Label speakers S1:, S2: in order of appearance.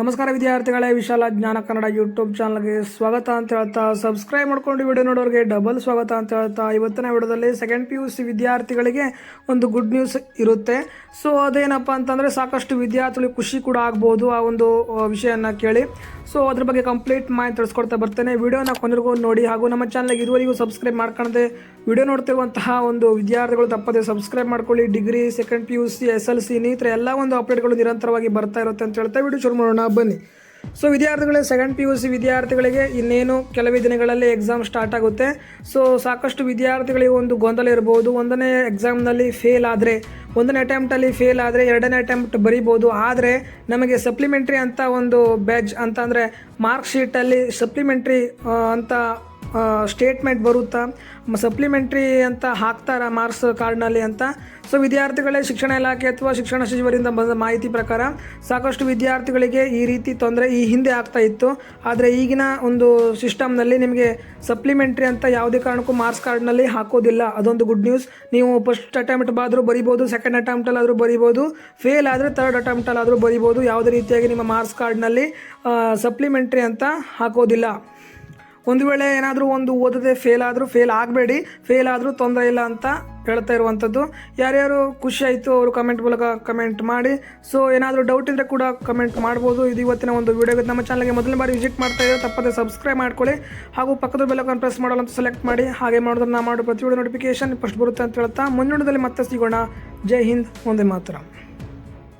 S1: ನಮಸ್ಕಾರ ವಿದ್ಯಾರ್ಥಿಗಳೇ, ವಿಶಾಲ ಜ್ಞಾನ ಕನ್ನಡ ಯೂಟ್ಯೂಬ್ ಚಾನಲ್ಗೆ ಸ್ವಾಗತ ಅಂತ ಹೇಳ್ತಾ ಸಬ್ಸ್ಕ್ರೈಬ್ ಮಾಡ್ಕೊಂಡು ವಿಡಿಯೋ ನೋಡೋರಿಗೆ ಡಬಲ್ ಸ್ವಾಗತ ಅಂತ ಹೇಳ್ತಾ ಇವತ್ತಿನ ವಿಡಿಯೋದಲ್ಲಿ ಸೆಕೆಂಡ್ ಪಿ ಯು ಸಿ ವಿದ್ಯಾರ್ಥಿಗಳಿಗೆ ಒಂದು ಗುಡ್ ನ್ಯೂಸ್ ಇರುತ್ತೆ. ಸೊ ಅದೇನಪ್ಪ ಅಂತಂದರೆ ಸಾಕಷ್ಟು ವಿದ್ಯಾರ್ಥಿಗಳಿಗೆ ಖುಷಿ ಕೂಡ ಆಗ್ಬೋದು ಆ ಒಂದು ವಿಷಯನ ಕೇಳಿ. ಸೊ ಅದ್ರ ಬಗ್ಗೆ ಕಂಪ್ಲೀಟ್ ಮಾಹಿತಿ ತಿಳಿಸ್ಕೊಡ್ತಾ ಬರ್ತೇನೆ. ವಿಡಿಯೋನ ಕೊನೆಗೂ ನೋಡಿ ಹಾಗೂ ನಮ್ಮ ಚಾನಲ್ಗೆ ಇದುವರೆಗೂ ಸಬ್ಸ್ಕ್ರೈಬ್ ಮಾಡ್ಕೊಳ್ಳದೆ ವಿಡಿಯೋ ನೋಡ್ತಿರುವಂತಹ ಒಂದು ವಿದ್ಯಾರ್ಥಿಗಳು ತಪ್ಪದೆ ಸಬ್ಸ್ಕ್ರೈಬ್ ಮಾಡ್ಕೊಳ್ಳಿ. Degree second P U C S L C ಇನ್ನಿತರ ಎಲ್ಲ ಒಂದು ಅಪ್ಡೇಟ್ಗಳು ನಿರಂತರವಾಗಿ ಬರ್ತಾ ಇರುತ್ತೆ ಅಂತ ಹೇಳ್ತಾ ವಿಡಿಯೋ ಶುರು ಮಾಡೋಣ, ಬನ್ನಿ. ಸೊ ವಿದ್ಯಾರ್ಥಿಗಳೇ ಸೆಕೆಂಡ್ ಪಿ ಯು ಸಿ ವಿದ್ಯಾರ್ಥಿಗಳಿಗೆ ಇನ್ನೇನು ಕೆಲವೇ ದಿನಗಳಲ್ಲಿ ಎಕ್ಸಾಮ್ ಸ್ಟಾರ್ಟ್ ಆಗುತ್ತೆ. ಸೊ ಸಾಕಷ್ಟು ವಿದ್ಯಾರ್ಥಿಗಳಿಗೆ ಒಂದು ಗೊಂದಲ ಇರ್ಬೋದು. ಒಂದನೇ ಎಕ್ಸಾಮ್ನಲ್ಲಿ ಫೇಲ್ ಆದರೆ, ಒಂದನೇ ಅಟೆಂಪ್ಟಲ್ಲಿ ಫೇಲ್ ಆದರೆ, ಎರಡನೇ ಅಟೆಂಪ್ಟ್ ಬರಿಬೋದು. ಆದರೆ, ನಮಗೆ ಸಪ್ಲಿಮೆಂಟ್ರಿ ಅಂತ ಒಂದು ಬ್ಯಾಜ್ ಅಂತ ಅಂದರೆ ಮಾರ್ಕ್ ಶೀಟಲ್ಲಿ ಸಪ್ಲಿಮೆಂಟ್ರಿ ಅಂತ ಸ್ಟೇಟ್ಮೆಂಟ್ ಬರುತ್ತಾ? ಸಪ್ಲಿಮೆಂಟ್ರಿ ಅಂತ ಹಾಕ್ತಾರ ಮಾರ್ಕ್ಸ್ ಕಾರ್ಡ್ನಲ್ಲಿ ಅಂತ? ಸೊ ವಿದ್ಯಾರ್ಥಿಗಳೇ ಶಿಕ್ಷಣ ಇಲಾಖೆ ಅಥವಾ ಶಿಕ್ಷಣ ಸಚಿವರಿಂದ ಬಂದ ಮಾಹಿತಿ ಪ್ರಕಾರ ಸಾಕಷ್ಟು ವಿದ್ಯಾರ್ಥಿಗಳಿಗೆ ಈ ರೀತಿ ತೊಂದರೆ ಈ ಹಿಂದೆ ಆಗ್ತಾ ಇತ್ತು. ಆದರೆ ಈಗಿನ ಒಂದು ಸಿಸ್ಟಮ್ನಲ್ಲಿ ನಿಮಗೆ ಸಪ್ಲಿಮೆಂಟ್ರಿ ಅಂತ ಯಾವುದೇ ಕಾರಣಕ್ಕೂ ಮಾರ್ಕ್ಸ್ ಕಾರ್ಡ್ನಲ್ಲಿ ಹಾಕೋದಿಲ್ಲ. ಅದೊಂದು ಗುಡ್ ನ್ಯೂಸ್ ನೀವು ಫಸ್ಟ್ ಅಟೆಂಪ್ಟ್ ಆದರೂ ಬರಿಬೋದು ಸೆಕೆಂಡ್ ಅಟೆಂಪ್ಟಲ್ಲಾದರೂ ಬರಿಬೋದು ಫೇಲ್ ಆದರೆ ತರ್ಡ್ ಅಟೆಂಪ್ಟಲ್ಲಾದರೂ ಬರಿಬೋದು. ಯಾವುದೇ ರೀತಿಯಾಗಿ ನಿಮ್ಮ ಮಾರ್ಕ್ಸ್ ಕಾರ್ಡ್ನಲ್ಲಿ ಸಪ್ಲಿಮೆಂಟ್ರಿ ಅಂತ ಹಾಕೋದಿಲ್ಲ. ಒಂದು ವೇಳೆ ಏನಾದರೂ ಒಂದು ಓದದೆ ಫೇಲ್ ಆದರೂ ಫೇಲ್ ಆಗಬೇಡಿ ಫೇಲ್ ಆದರೂ ತೊಂದರೆ ಇಲ್ಲ ಅಂತ ಹೇಳ್ತಾ ಇರುವಂಥದ್ದು. ಯಾರ್ಯಾರು ಖುಷಿ ಆಯಿತು ಅವರು ಕಮೆಂಟ್ ಮೂಲಕ ಕಮೆಂಟ್ ಮಾಡಿ. ಸೊ ಏನಾದರೂ ಡೌಟ್ ಇದ್ದರೆ ಕೂಡ ಕಮೆಂಟ್ ಮಾಡ್ಬೋದು. ಇದು ಇವತ್ತಿನ ಒಂದು ವಿಡಿಯೋ ನಮ್ಮ ಚಾನಲ್ಗೆ ಮೊದಲನೇ ಬಾರಿ ವಿಸಿಟ್ ಮಾಡ್ತಾ ಇದ್ದರೆ ತಪ್ಪದೆ ಸಬ್ಸ್ಕ್ರೈಬ್ ಮಾಡ್ಕೊಳ್ಳಿ. ಹಾಗೂ ಪಕ್ಕದ ಬೆಲ್ಲಕ್ಕನ್ನು ಪ್ರೆಸ್ ಮಾಡಲು ಅಂತ ಸೆಲೆಕ್ಟ್ ಮಾಡಿ. ಹಾಗೆ ಮಾಡಿದ್ರೆ ನಾ ಮಾಡೋ ಪ್ರತಿ ವಿಡಿಯೋ ನೋಟಿಫಿಕೇಶನ್ ಫಸ್ಟ್ ಬರುತ್ತೆ ಅಂತ ಹೇಳ್ತಾ. ಮುಂದಿನದಲ್ಲಿ ಮತ್ತೆ ಸಿಗೋಣ. ಜೈ ಹಿಂದ್, ಒಂದೇ ಮಾತ್ರ.